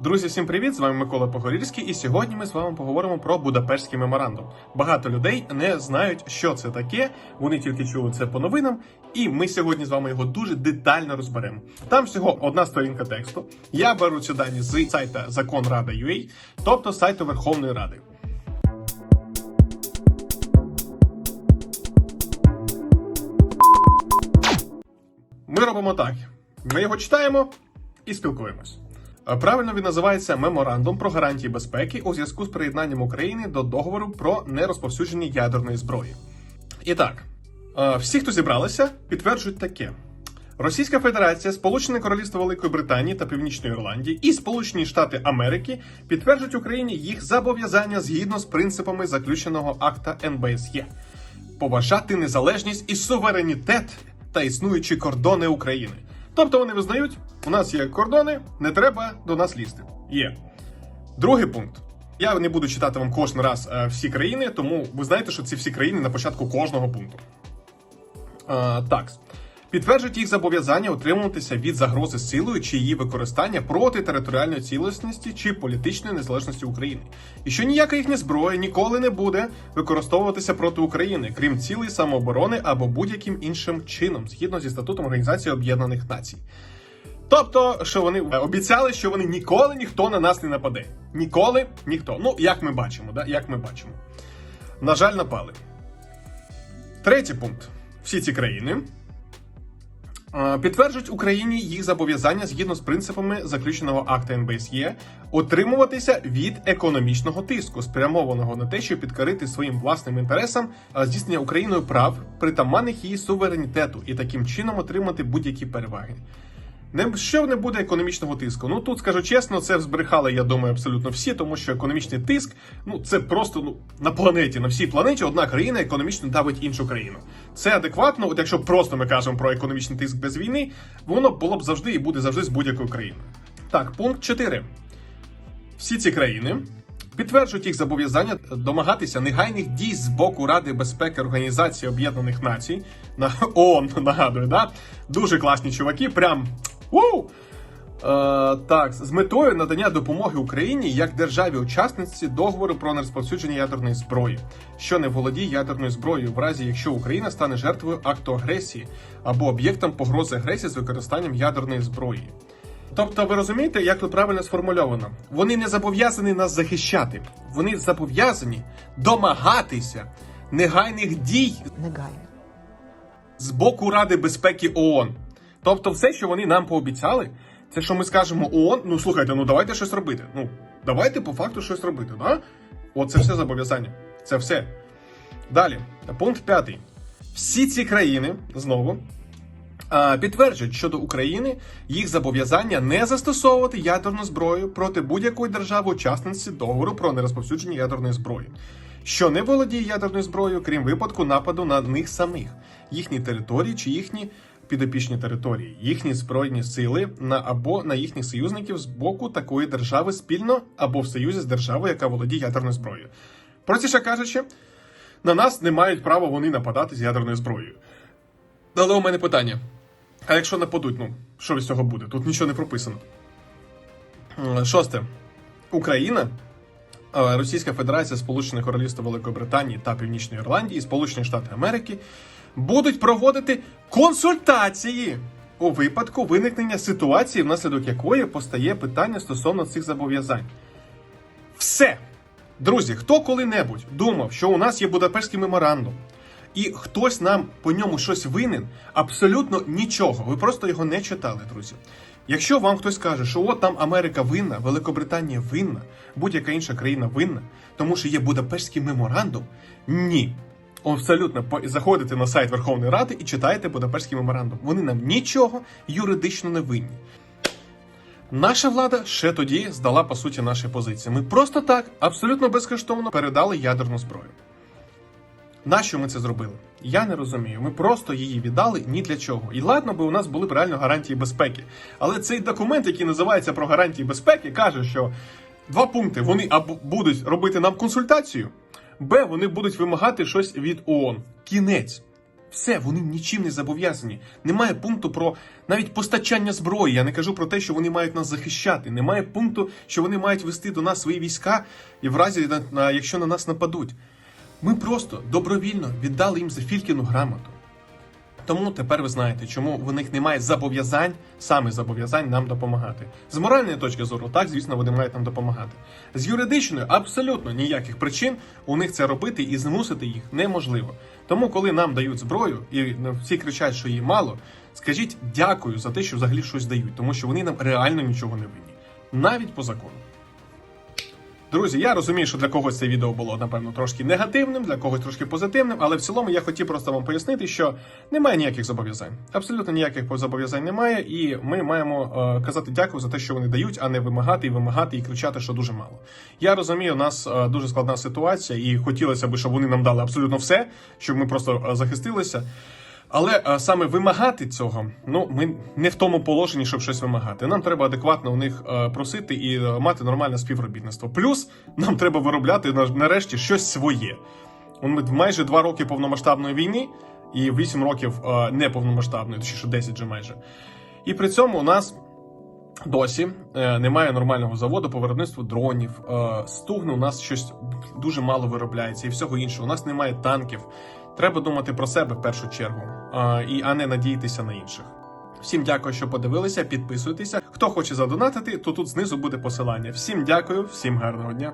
Друзі, всім привіт! З вами Микола Погорільський, і сьогодні ми з вами поговоримо про Будапештський меморандум. Багато людей не знають, що це таке. Вони тільки чули це по новинам, і ми сьогодні з вами його дуже детально розберемо. Там всього одна сторінка тексту. Я беру ці дані з сайта Законрада.ua, тобто сайту Верховної Ради. Ми робимо так: ми його читаємо і спілкуємось. Е, Правильно він називається Меморандум про гарантії безпеки у зв'язку з приєднанням України до договору про нерозповсюдження ядерної зброї. І так, е, всі, хто зібралися, підтверджують таке: Російська Федерація, Сполучене Королівство Великої Британії та Північної Ірландії і Сполучені Штати Америки підтверджують Україні їх зобов'язання згідно з принципами заключеного акта НБСЄ поважати незалежність і суверенітет та існуючі кордони України. Тобто вони визнають, у нас є кордони, не треба до нас лізти. Є. Другий пункт. Я не буду читати вам кожен раз е, всі країни, тому ви знаєте, що ці всі країни на початку кожного пункту. Е, так. Підтверджують їх зобов'язання утримуватися від загрози силою чи її використання проти територіальної цілісності чи політичної незалежності України, і що ніяка їхня зброя ніколи не буде використовуватися проти України, крім цілей самооборони або будь-яким іншим чином, згідно зі статутом Організації Об'єднаних Націй. Тобто, що вони е, обіцяли, що вони ніколи ніхто на нас не нападе. Ніколи ніхто. Ну, як ми бачимо, да? як ми бачимо. На жаль, напали. Третій пункт. Всі ці країни е, підтверджують Україні їх зобов'язання згідно з принципами заключеного акта НБСЄ утримуватися від економічного тиску, спрямованого на те, щоб підкорити своїм власним інтересам е, здійснення Україною прав, притаманних її суверенітету, і таким чином отримати будь-які переваги. Не що не буде економічного тиску. Ну тут скажу чесно, це збрехали, я думаю, абсолютно всі, тому що економічний тиск ну це просто ну на планеті, на всій планеті одна країна економічно давить іншу країну. Це адекватно. От якщо просто ми кажемо про економічний тиск без війни, воно було б завжди і буде завжди з будь-якою країною. Так, пункт 4. Всі ці країни підтверджують їх зобов'язання домагатися негайних дій з боку Ради безпеки Організації Об'єднаних Націй на ООН, нагадую, да? Дуже класні чуваки, прям уу! Е, так, з метою надання допомоги Україні як державі-учасниці договору про нерозповсюдження ядерної зброї, що не володіє ядерною зброєю, в разі якщо Україна стане жертвою акту агресії або об'єктом погрози агресії з використанням ядерної зброї. Тобто, ви розумієте, як тут правильно сформульовано? Вони не зобов'язані нас захищати, вони зобов'язані домагатися негайних дій негайно. з боку Ради безпеки ООН. Тобто, все, що вони нам пообіцяли, це що ми скажемо ООН, ну слухайте, ну давайте щось робити. Ну, давайте по факту щось робити, да? Оце все зобов'язання. Це все. Далі, пункт п'ятий. Всі ці країни знову підтверджують щодо України їх зобов'язання не застосовувати ядерну зброю проти будь-якої держави-учасниці договору про нерозповсюдження ядерної зброї, що не володіє ядерною зброєю, крім випадку нападу на них самих, їхні території чи їхні підопічні території, їхні збройні сили на або на їхніх союзників з боку такої держави спільно або в союзі з державою, яка володіє ядерною зброєю. Простіше кажучи, на нас не мають права вони нападати з ядерною зброєю. Але у мене питання. А якщо нападуть, ну що з цього буде? Тут нічого не прописано. Е, Шосте. Україна, е, Російська Федерація, Сполучене Королівство Великої Британії та Північної Ірландії Сполучені Штати Америки будуть проводити консультації у випадку виникнення ситуації, внаслідок якої постає питання стосовно цих зобов'язань. Все. Друзі, хто коли-небудь думав, що у нас є Будапештський меморандум, і хтось нам по ньому щось винен, абсолютно нічого. Ви просто його не читали, друзі. Якщо вам хтось каже, що от там Америка винна, Великобританія винна, будь-яка інша країна винна, тому що є Будапештський меморандум, ні. Абсолютно заходите на сайт Верховної Ради і читаєте Будапештський меморандум. Вони нам нічого юридично не винні. Наша влада ще тоді здала по суті наші позиції. Ми просто так, абсолютно безкоштовно передали ядерну зброю. Нащо ми це зробили? Я не розумію. Ми просто її віддали ні для чого. І ладно би у нас були б реально гарантії безпеки. Але цей документ, який називається про гарантії безпеки, каже, що два пункти: вони або будуть робити нам консультацію, б, вони будуть вимагати щось від ООН. Кінець. Все, вони нічим не зобов'язані. Немає пункту про навіть постачання зброї. Я не кажу про те, що вони мають нас захищати. Немає пункту, що вони мають вести до нас свої війська, і в разі, якщо на нас нападуть. Ми просто добровільно віддали їм за Фількіну грамоту. Тому тепер ви знаєте, чому в них немає зобов'язань, саме зобов'язань нам допомагати. З моральної точки зору, так, звісно, вони мають нам допомагати. З юридичної абсолютно ніяких причин у них це робити і змусити їх неможливо. Тому, коли нам дають зброю, і ну, всі кричать, що її мало, скажіть дякую за те, що взагалі щось дають, тому що вони нам реально нічого не винні, навіть по закону. Друзі, я розумію, що для когось це відео було напевно трошки негативним, для когось трошки позитивним, але в цілому я хотів просто вам пояснити, що немає ніяких зобов'язань. Абсолютно ніяких зобов'язань немає, і ми маємо е, казати дякую за те, що вони дають, а не вимагати і вимагати і кричати, що дуже мало. Я розумію, у нас е, дуже складна ситуація, і хотілося б, щоб вони нам дали абсолютно все, щоб ми просто е, захистилися. Але е, саме вимагати цього, ну ми не в тому положенні, щоб щось вимагати. Нам треба адекватно у них е, просити і е, мати нормальне співробітництво. Плюс нам треба виробляти нарешті щось своє. Ми майже два роки повномасштабної війни і вісім років е, неповномасштабної, точніше 10 вже майже. І при цьому у нас досі немає нормального заводу по виробництву дронів. Стугни у нас щось дуже мало виробляється і всього іншого. У нас немає танків. Треба думати про себе в першу чергу, і а не надіятися на інших. Всім дякую, що подивилися. Підписуйтеся. Хто хоче задонатити, то тут знизу буде посилання. Всім дякую, всім гарного дня.